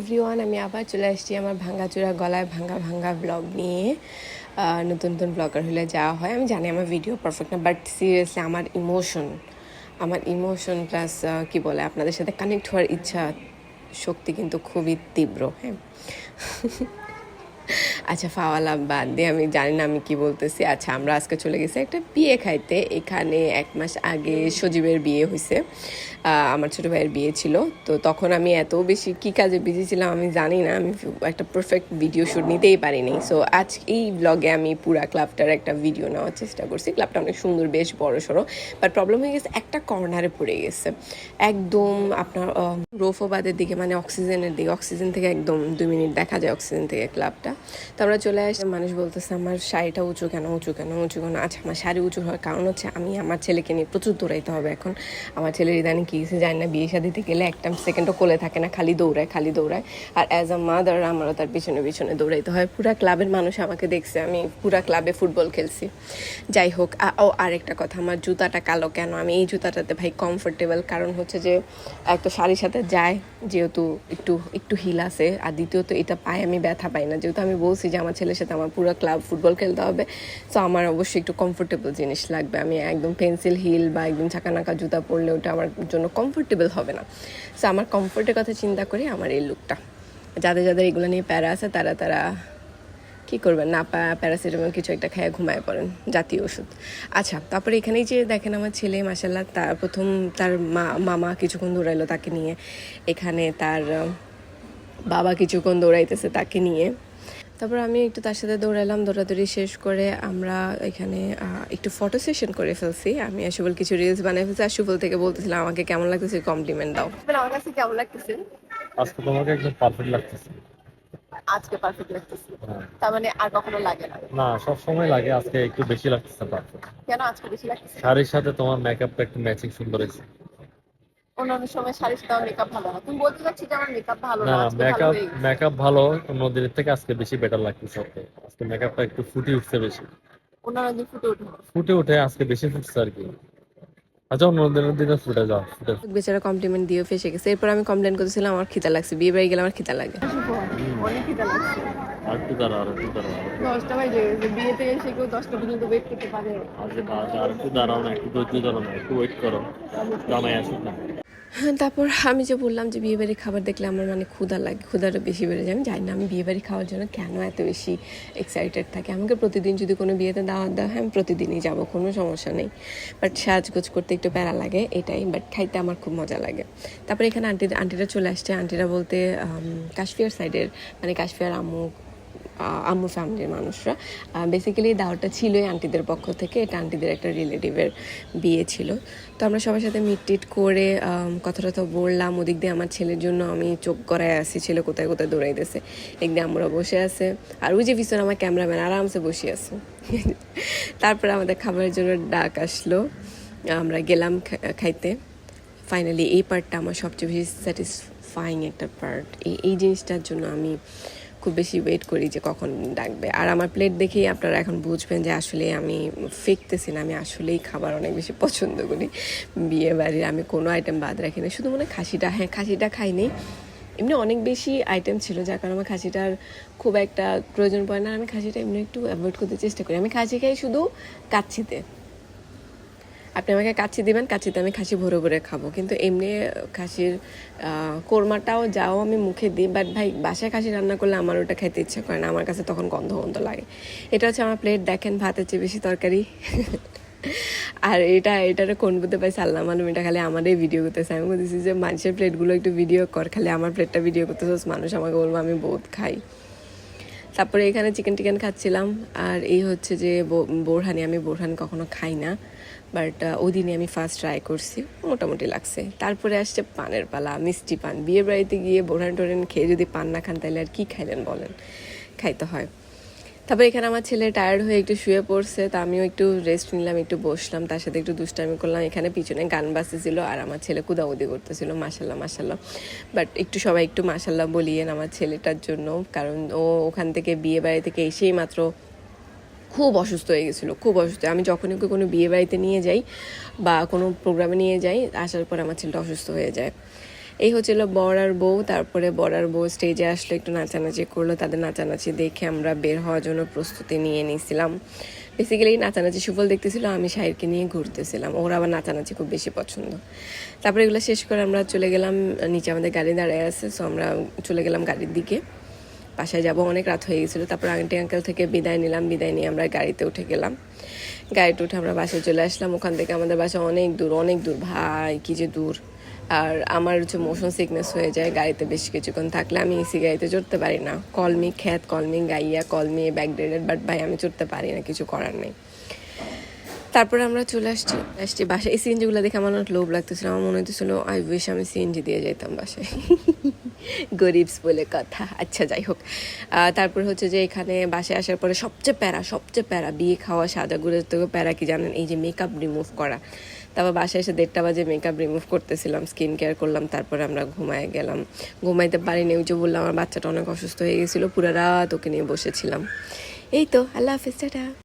Everyone, আমি আবার চলে আসছি আমার ভাঙ্গাচোরা গলায় ভাঙ্গা ভাঙ্গা ব্লগ নিয়ে। নতুন নতুন ব্লগার হলে যাওয়া হয়। আমি জানি আমার ভিডিও পারফেক্ট না বাট সিরিয়াসলি আমার ইমোশন আমার ইমোশন প্লাস কি বলে, আপনাদের সাথে কানেক্ট হওয়ার ইচ্ছা, শক্তি কিন্তু খুবই তীব্র হ্যাঁ। আচ্ছা ফাওয়ালা বাদ দিয়ে আমি জানি না আমি কি বলতেছি। আচ্ছা আমরা আজকে চলে গেছি একটা বিয়ে খাইতে। এখানে এক মাস আগে সজীবের বিয়ে হয়েছে আমার ছোট ভাইয়ের বিয়ে ছিল। তো তখন আমি এত বেশি কি কাজে বিজি ছিলাম আমি জানি না। আমি একটা পারফেক্ট ভিডিও শ্যুট নিতেই পারিনি। সো আজ এই ব্লগে আমি পুরা ক্লাবটার একটা ভিডিও নেওয়ার চেষ্টা করছি। ক্লাবটা অনেক সুন্দর, বেশ বড় সড়ো। বাট প্রবলেম হয়ে গেছে, একটা কর্নারে পড়ে গেছে। একদম আপনার রোফোবাদের দিকে মানে অক্সিজেনের দিকে অক্সিজেন থেকে একদম দুই মিনিট দেখা যায় অক্সিজেন থেকে ক্লাবটা তো আমরা চলে আসি। মানুষ বলতেছে, আমার শাড়িটা উঁচু কেন? উঁচু কেন? উঁচু কেন? আচ্ছা আমার শাড়ি উঁচু হওয়ার কারণ হচ্ছে আমি আমার ছেলেকে নিয়ে প্রচুর দৌড়াইতে হবে এখন। আমার ছেলের ইদানিং কী জানি না, বিয়ে শাদিতে গেলে একটা সেকেন্ডও কোলে থাকে না, খালি দৌড়ায় খালি দৌড়ায়। আর অ্যাজ আ মাদার আমারও তার পিছনে পিছনে দৌড়াইতে হয়। পুরা ক্লাবের মানুষ আমাকে দেখছে, আমি পুরা ক্লাবে ফুটবল খেলছি। যাই হোক ও আরেকটা কথা, আমার জুতাটা কালো কেন? আমি এই জুতাটাতে ভাই কমফোর্টেবল কারণ হচ্ছে যে একটা শাড়ির সাথে যায়, যেহেতু একটু একটু হিল আছে, আর দ্বিতীয়ত এটা পায়ে আমি ব্যথা পাই না। যেহেতু আমি বলছি যে আমার ছেলের সাথে আমার পুরো ক্লাব ফুটবল খেলতে হবে। সো আমার অবশ্যই একটু কমফোর্টেবল জিনিস লাগবে। আমি একদম পেন্সিল হিল বা একদম চাকানাকা জুতা পরলে ওটা আমার জন্য কমফোর্টেবল হবে না। সো আমার কমফোর্টের কথা চিন্তা করে আমার এই লুকটা যাদের যাদের এগুলো নিয়ে প্যারা আছে, তারা তারা কি করবেন? না প্যারাসিটামল কিছু একটা খেয়ে ঘুমায় পড়েন, জাতীয় ওষুধ। আচ্ছা তারপরে এখানেই যে দেখেন আমার ছেলে মাসাল্লাহ তার প্রথম তার মা, মামা কিছুক্ষণ দৌড়াইলো তাকে নিয়ে। এখানে তার বাবা কিছুক্ষণ দৌড়াইতেছে তাকে নিয়ে। তারপর আমি একটু তার সাথে দৌড়ালাম দৌড়াদৌড়ি শেষ করে আমরা এখানে একটু ফটো সেশন করে ফেলছি। আমি আশুবল কিছু রিলস বানিয়ে ফেলছি। আশুবল থেকে বলতেছিলাম আমাকে কেমন লাগতেছে কমপ্লিমেন্ট দাও। আমার কাছে কেমন লাগতেছে? আজকে তোমাকে একদম পারফেক্ট লাগতেছে। আজকে পারফেক্ট লাগতেছে। হ্যাঁ। তার মানে আর কখনো লাগে না। না সব সময় লাগে। আজকে একটু বেশি লাগতেছে পারফেক্ট কেন আজকে বেশি লাগতেছে? শাড়ির সাথে তোমার মেকআপটা একটু ম্যাচিং সুন্দর হয়েছে। অন্যান্য সময় শাড়ির সাথে আমার মেকআপ ভালো না। তুমি বলতে চাচ্ছি যে আমার মেকআপ ভালো না না না আজকে ভালো মেকআপ মেকআপ ভালো অন্য থেকে আজকে বেশি বেটার লাগতেছে আজকে মেকআপটা একটু ফুটে উঠছে বেশি। অন্যান্য দিন ফুটে ওঠে ফুটে উঠে আজকে বেশি ফুটছে আর কি। আচ্ছা অন্য দিনে ফুটে যাও বেচারা কমপ্লিমেন্ট দিয়ে ফেসে গেছে। এরপর আমি কমপ্লেন করতেছিলাম আমার খিদা লাগছে। বিয়ে বাড়ি গেলে আমার খিদা লাগে। অনেক খিদা লাগছে। আর একটু দাঁড়া আর একটু দাঁড়াও। দশটা বাজে বিয়েতে এসে কেউ দশটা পর্যন্ত ওয়েট করতে পারে। আজকে কাজ আর একটু দাঁড়াও না একটু ধৈর্য ধরো না একটু ওয়েট করো। জামাই আসুক না। তারপর আমি যে বললাম যে বিয়ে বাড়ি খাবার দেখলে আমার মানে ক্ষুদা লাগে ক্ষুধাটা বেশি বেড়ে যায়। আমি জানি না আমি বিয়ে বাড়ি খাওয়ার জন্য কেন এত বেশি এক্সাইটেড থাকি। আমাকে প্রতিদিন যদি কোনো বিয়েতে দাওয়াত দেওয়া হয় আমি প্রতিদিনই যাব কোনো সমস্যা নেই। বাট সাজগোজ করতে একটু প্যারা লাগে এটাই। বাট খাইতে আমার খুব মজা লাগে। তারপরে এখানে আন্টি আন্টিরা চলে আসছে। আন্টিরা বলতে কাশ্মীর সাইডের মানে কাশ্মীর আহ, আম্মু ফ্যামিলির মানুষরা। বেসিক্যালি দাওয়াটা ছিলই আন্টিদের পক্ষ থেকে। এটা আন্টিদের একটা রিলেটিভের বিয়ে ছিল। তো আমরা সবার সাথে মিট টিট করে কথা টথা বললাম, ওদিক দিয়ে আমার ছেলের জন্য আমি চোখ করায় আসি, ছেলে কোথায় কোথায় দৌড়াইতেছে। একদিন আমরা বসে আছে। আর ওই যে পিছনে আমার ক্যামেরাম্যান আরামসে বসে আছে। তারপরে আমাদের খাবারের জন্য ডাক আসলো। আমরা গেলাম খাইতে। ফাইনালি এই পার্টটা আমার সবচেয়ে বেশি স্যাটিসফাইং একটা পার্ট এই এই জিনিসটার জন্য আমি খুব বেশি ওয়েট করি যে কখন ডাকবে। আর আমার প্লেট দেখেই আপনারা এখন বুঝবেন যে আসলে আমি ফেকতেছি না, আমি আসলেই খাবার অনেক বেশি পছন্দ করি। বিয়ে বাড়ির আমি কোনো আইটেম বাদ রাখি না, শুধু মনে খাসিটা হ্যাঁ খাসিটা খাইনি। এমনি অনেক বেশি আইটেম ছিল যার কারণে আমার খাসিটার খুব একটা প্রয়োজন পড়ে না আমি খাসিটা এমনি একটু অ্যাভয়েড করতে চেষ্টা করি। আমি খাসি খাই শুধু কাচ্ছিতে। আপনি আমাকে কাচ্ছি দিবেন কাচ্ছিতে আমি খাসি ভরে ভরে খাব। কিন্তু এমনি খাসির কোরমাটাও যাও আমি মুখে দিই বাট ভাই, বাসায় খাসি রান্না করলে আমার ওটা খেতে ইচ্ছা করে না, আমার কাছে তখন গন্ধ গন্ধ লাগে। এটা হচ্ছে আমার প্লেট দেখেন ভাতের চেয়ে বেশি তরকারি। আর এটা এটারে কোন বুঝতে পাইছে আল্লাহ মালুম, এটা খালি আমারই ভিডিও করতেছে। আমি বলতেছি যে, মানুষের প্লেটগুলো একটু ভিডিও কর, খালি আমার প্লেটটা ভিডিও করতেছিস মানুষ আমাকে বলব আমি বহুত খাই। তারপরে এখানে চিকেন টিকেন খাচ্ছিলাম। আর এই হচ্ছে যে বোরহানি আমি বোরহানি কখনো খাই না। বাট ওই দিনে আমি ফার্স্ট ট্রাই করছি। মোটামুটি লাগছে। তারপরে আসছে পানের পালা, মিষ্টি পান। বিয়ে বাড়িতে গিয়ে বোরহান টোরেন খেয়ে যদি পান না খান, তাহলে আর কি খাইলেন বলেন? খাইতে হয়। তারপর এখানে আমার ছেলে টায়ার্ড হয়ে একটু শুয়ে পড়ছে, তা আমিও একটু রেস্ট নিলাম, একটু বসলাম, তার সাথে একটু দুষ্টামি করলাম। এখানে পিছনে গান বাজতেছিল আর আমার ছেলে কুদাউদি করতেছিল মাসাল্লাহ মাসাল্লাহ বাট একটু সবাই একটু মাসাল্লাহ বলিয়েন আমার ছেলেটার জন্য, কারণ ও ওখান থেকে বিয়ে বাড়ি থেকে এসেই মাত্র খুব অসুস্থ হয়ে গেছিল, খুব অসুস্থ। আমি যখনই ওকে কোনো বিয়ে বাড়িতে নিয়ে যাই বা কোনো প্রোগ্রামে নিয়ে যাই, আসার পর আমার ছেলেটা অসুস্থ হয়ে যায়। এই হচ্ছিল বর আর বউ, তারপরে বর আর বউ স্টেজে আসলো, একটু নাচানাচি করল। তাদের নাচানাচি দেখে আমরা বের হওয়ার জন্য প্রস্তুতি নিয়ে নিয়েছিলাম বেসিক্যালি নাচানাচি সুফল দেখতেছিল, আমি শাহিরকে নিয়ে ঘুরতেছিলাম। ওর আবার নাচানাচি খুব বেশি পছন্দ। তারপরে এগুলো শেষ করে আমরা চলে গেলাম, নিচে আমাদের গাড়ি দাঁড়ায় আছে সো আমরা চলে গেলাম গাড়ির দিকে। বাসায় যাব, অনেক রাত হয়ে গেছিল। তারপর আন্টি আঙ্কেল থেকে বিদায় নিলাম, বিদায় নিয়ে আমরা গাড়িতে উঠে গেলাম। গাড়িতে উঠে আমরা বাসায় চলে আসলাম। ওখান থেকে আমাদের বাসা অনেক দূর অনেক দূর। ভাই, কি যে দূর। আর আমার হচ্ছে মোশন সিকনেস হয়ে যায়, গাড়িতে বেশ কিছুক্ষণ থাকলে আমি এসি গাড়িতে চড়তে পারি না। কলমি খ্যাত কলমি গাইয়া কলমি ব্যাকডেডেড বাট ভাই, আমি চড়তে পারি না, কিছু করার নেই। তারপরে আমরা চলে আসছি আসছি বাসায়। এই সিএনজিগুলো দেখে আমার অনেক লোভ লাগতেছিল। আমার মনে হতেছিল আই উইশ আমি সিএনজি দিয়ে যেতাম বাসায়। গরিবস বলে কথা। আচ্ছা যাই হোক। তারপর হচ্ছে যে এখানে বাসায় আসার পরে সবচেয়ে প্যারা সবচেয়ে প্যারা, বিয়ে খাওয়া সাদা গুড়ের থেকে প্যারা কি জানেন? এই যে মেকআপ রিমুভ করা। তারপর বাসায় এসে দেড়টা বাজে মেকআপ রিমুভ করতেছিলাম স্কিন কেয়ার করলাম, তারপরে আমরা ঘুমায় গেলাম। ঘুমাইতে পারিনি, ওই যে বললাম, আমার বাচ্চাটা অনেক অসুস্থ হয়ে গেছিল, পুরো রাত ওকে নিয়ে বসেছিলাম। এই তো, আল্লাহ হাফিজ, টাটা।